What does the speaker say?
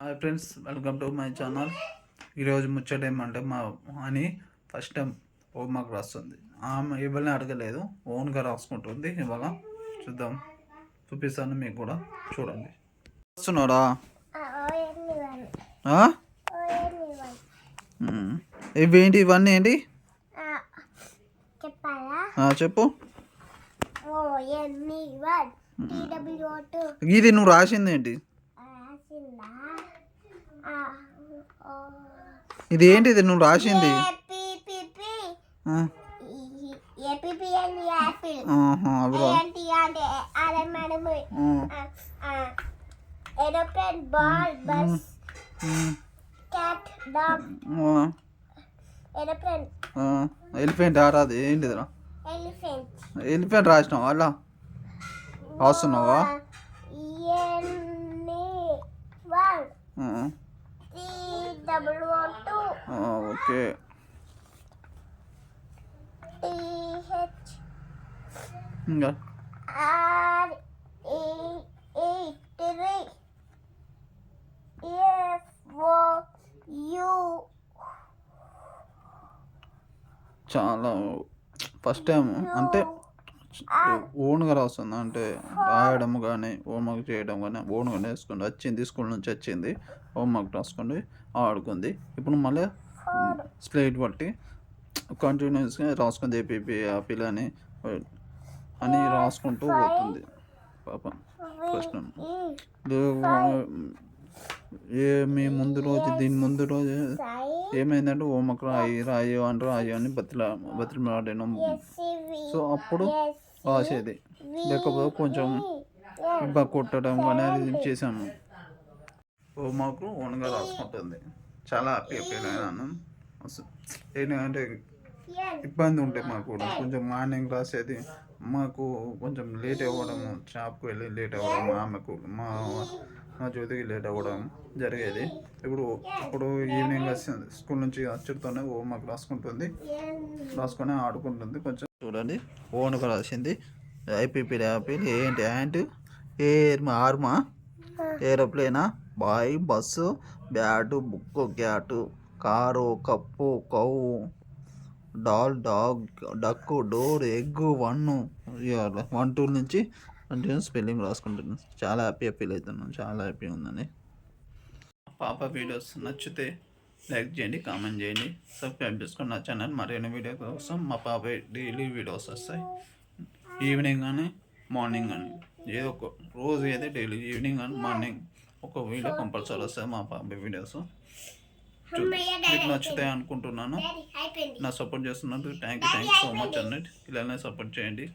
Hi friends welcome to my channel. ఈరోజు ముచ్చట ఏమంటే మా అని ఫస్ట్ టైం హోంవర్క్ రాస్తుంది. ఆమె ఇవ్వని అడగలేదు ఓన్గా రాసుకుంటుంది. ఇవాళ చూద్దాం. చూపిస్తాను మీకు కూడా. చూడండి? ఉమ్. ఇవేంటి ఇవన్నీ ఏంటి? చెప్పు. ఇది నువ్వు రాసింది ఏంటి? రాసిందా? ఇది ఏంటి ఇది నువ్వు రాసింది? Aeroplane ball bus cat dog. Aeroplane. Elephant ఆరాది ఏంటిదిరా? ఎలిఫెంట్. ఎలిఫెంట్ రాసినావా? అలా. రాస్తున్నావా? ఓకే. ఇంకా? చాలా ఫస్ట్ టైం అంటే ఓన్గా రాస్తుంది? అంటే రాయడం కానీ హోంవర్క్ చేయడం కానీ ఓన్గా నేర్చుకుంది వచ్చింది స్కూల్ నుంచి వచ్చింది హోంవర్క్ రాసుకుంది ఆడుకుంది. ఇప్పుడు మళ్ళీ స్ప్లేట్ బట్టి కంటిన్యూస్గా రాసుకుంది ఏపీపీ ఆపిల్ అని అని రాసుకుంటూ పోతుంది. పాప ఫస్ట్ ఏ మీ ముందు రోజు దీని ముందు రోజు ఏమైందంటే హోంవర్క్ రాయి రాయి అని రాయి అని బతిలా బతిలాడాను. సో అప్పుడు రాసేది. లేకపోతే కొంచెం ఇంకా కొట్టడం కానీ అది చేసాము హోంవర్క్ ఓన్గా రాసుకుంటుంది. చాలా హ్యాపీ ఫీల్ ఏంటంటే ఇబ్బంది ఉంటే మాకు కూడా. కొంచెం మార్నింగ్ రాసేది మాకు కొంచెం లేట్ అవ్వడం షాప్కి వెళ్ళి లేట్ అవ్వడం ఆమెకు మా మా జ్యోతికి లేట్ అవ్వడం జరిగేది. ఇప్పుడు ఇప్పుడు ఈవినింగ్ స్కూల్ నుంచి వచ్చుతోనే హోంవర్క్ రాసుకుంటుంది. రాసుకొని ఆడుకుంటుంది. కొంచెం చూడండి. ఓన్గా రాసింది. ఐపీపీ యాపిల్ ఏంటి? యాంట్? ఏర్ ఆర్మా? ఏరోప్లేనా? Boy bus bat book cat car cup cow doll dog duck door egg one one two నుంచి కంటిన్యూ స్పెల్లింగ్ రాసుకుంటున్నాను చాలా హ్యాపీ ఫీల్ అవుతున్నాను. చాలా హ్యాపీ ఉందండి. పాప వీడియోస్ నచ్చితే లైక్ చేయండి కామెంట్ చేయండి సబ్స్క్రైబ్ చేసుకొని నా ఛానల్ మరిన్ని వీడియో కోసం మా పాప డైలీ వీడియోస్ వస్తాయి. ఈవినింగ్ కానీ మార్నింగ్ కానీ ఏదో ఒక రోజు అయితే డైలీ ఈవినింగ్ కానీ మార్నింగ్ ఒక వీడియో కంపల్సరీ వస్తాయి మా పాప వీడియోస్. మీకు నచ్చుతాయి అనుకుంటున్నాను. నా సపోర్ట్ చేస్తున్నందుకు thank you thank you so much అన్నట్టు. ఇలానే సపోర్ట్ చేయండి.